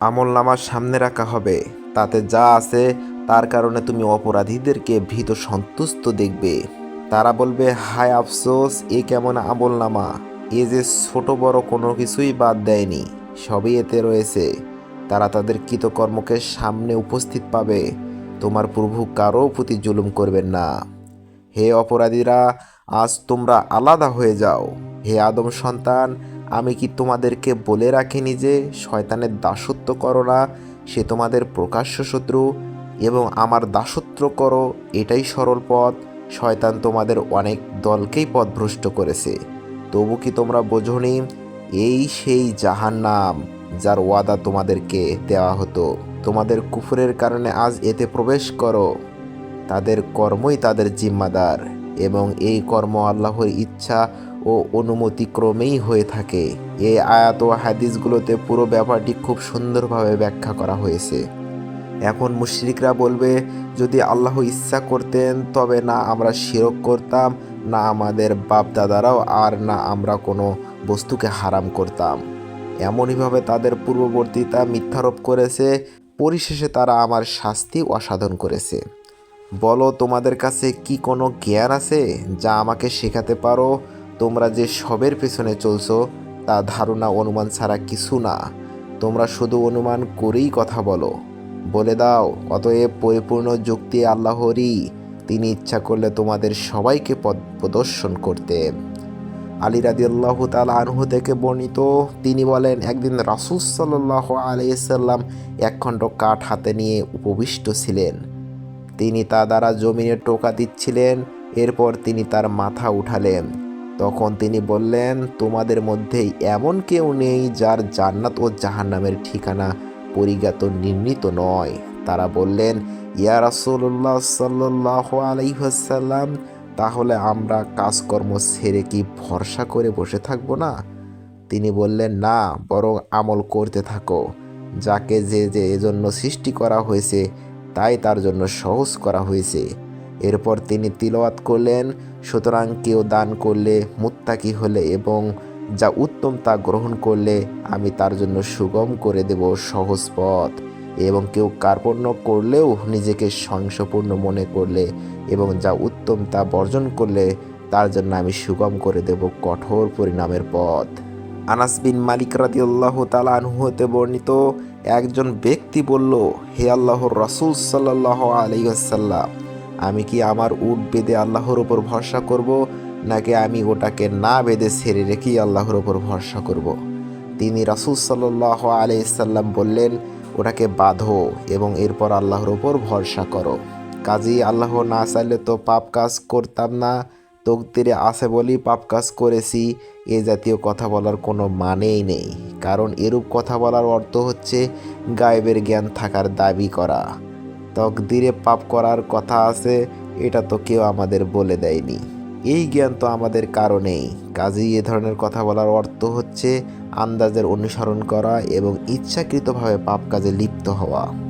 আমল নামার সামনে রাখা হবে। তাতে যা আছে, তার কারণে তুমি অপরাধীদেরকে ভীত সন্তুষ্ট দেখবে। তারা বলবে, হায় আফসোস, এ কেমন আমল নামা? এ যে ছোট বড় কোনো কিছুই বাদ দেয়নি। সবই এতে রয়েছে। তারা তাদের কৃতকর্মকে সামনে উপস্থিত পাবে। তোমার প্রভু কারও প্রতি জুলুম করবেন না। হে অপরাধীরা, আজ তোমরা আলাদা হয়ে যাও। হে আদম সন্তান আমি কি তোমাদেরকে বলে রাখিনি যে শয়তানের দাসত্ব করো না? সে তোমাদের প্রকাশ্য শত্রু। এবং আমার দাসত্ব করো, এটাই সরল পথ। শয়তান তোমাদের অনেক দলকেই পথভ্রষ্ট করেছে। তবু কি তোমরা বোঝনি? এই সেই জাহান্নাম যার ওয়াদা তোমাদেরকে দেওয়া হতো। তোমাদের কুফরের কারণে আজ এতে প্রবেশ করো। তাদের কর্মই তাদের জিম্মাদার। এবং এই কর্ম আল্লাহর ইচ্ছা ও অনুমতিক্রমেই হয়ে থাকে। এই আয়াত ও হাদিসগুলোতে পুরো ব্যাপারটি খুব সুন্দরভাবে ব্যাখ্যা করা হয়েছে। এখন মুশরিকরা বলবে, যদি আল্লাহ ইচ্ছা করতেন, তবে না আমরা শিরক করতাম, না আমাদের বাপ দাদারাও আর না আমরা কোনো বস্তুকে হারাম করতাম। এমনইভাবে তাদের পূর্ববর্তীতা মিথ্যারোপ করেছে। পরিশেষে তারা আমার শাস্তি অসাধন করেছে। বলো, তোমাদের কাছে কি কোনো জ্ঞান আছে যা আমাকে শেখাতে পারো? তোমরা যে সবের পেছনে চলছো, তা ধারণা অনুমান ছাড়া কিছু না। তোমরা শুধু অনুমান করেই কথা বলো। বলে দাও, অতএব পরিপূর্ণ যুক্তি আল্লাহরই। তিনি ইচ্ছা করলে তোমাদের সবাইকে পদ প্রদর্শন করতে। আলী রাদি আল্লাহ তাল আনহু থেকে বর্ণিত, তিনি বলেন, একদিন রাসুল সাল্লাহ আলাইসাল্লাম এক খণ্ড কাঠ হাতে নিয়ে উপবিষ্ট ছিলেন। তিনি তা দ্বারা জমিনে টোকা দিচ্ছিলেন, এরপর তিনি তার মাথা উঠালেন। তখন তিনি বললেন, তোমাদের মধ্যে এমন কেউ নেই যার জান্নাত ও জাহান্নামের ঠিকানা পরিজ্ঞাত নির্ণীত নয়। তারা বললেন, ইয়া রাসুল্লাহ সাল্লাহ আলাইহাসাল্লাম তাহলে আমরা কাজকর্ম ছেড়ে কি ভরসা করে বসে থাকব না? তিনি বললেন, না, বরং আমল করতে থাকো। যাকে যে যে এজন্য সৃষ্টি করা হয়েছে, তাই তার জন্য সহজ করা হয়েছে। এরপর তিনি তিলওয়াত করলেন, সুতরাং কেউ দান করলে মুত্তাকি হলে এবং যা উত্তম তা গ্রহণ করলে আমি তার জন্য সুগম করে দেব সহজ পথ। এবং কেউ কার্পণ্য করলেও নিজেকে সংশপূর্ণ মনে করলে এবং যা উত্তম তা বর্জন করলে তার জন্য আমি সুগম করে দেব কঠোর পরিণামের পথ। আনাস বিন মালিক রাদিউল্লাহ তালা হতে বর্ণিত একজন ব্যক্তি বলল, হে আল্লাহর রসুল সাল্লাহ আলাইসাল্লাম আমি কি আমার উট বেঁধে আল্লাহর ওপর ভরসা করব, নাকি আমি ওটাকে না বেঁধে ছেড়ে রেখেই আল্লাহর ওপর ভরসা করব। তিনি রাসুল সাল্লাহ আলাইসাল্লাম বললেন, ওটাকে বাঁধো এবং এরপর আল্লাহর ওপর ভরসা করো। কাজী, আল্লাহ না চাইলে তো পাপ কাজ করতাম না। তকদিরে আছে বলেই পাপ কাজ করেছি, এ জাতীয় কথা বলার কোনো মানেই নেই। কারণ এরূপ কথা বলার অর্থ হচ্ছে, গায়েবের জ্ঞান থাকার দাবি করা। তকদিরে পাপ করার কথা আছে, এটা তো কেউ আমাদের বলে দেয়নি। এই জ্ঞান তো আমাদের কারণেই। কাজেই এ ধরনের কথা বলার অর্থ হচ্ছে, আন্দাজের অনুসরণ করা এবং ইচ্ছাকৃতভাবে পাপ কাজে লিপ্ত হওয়া।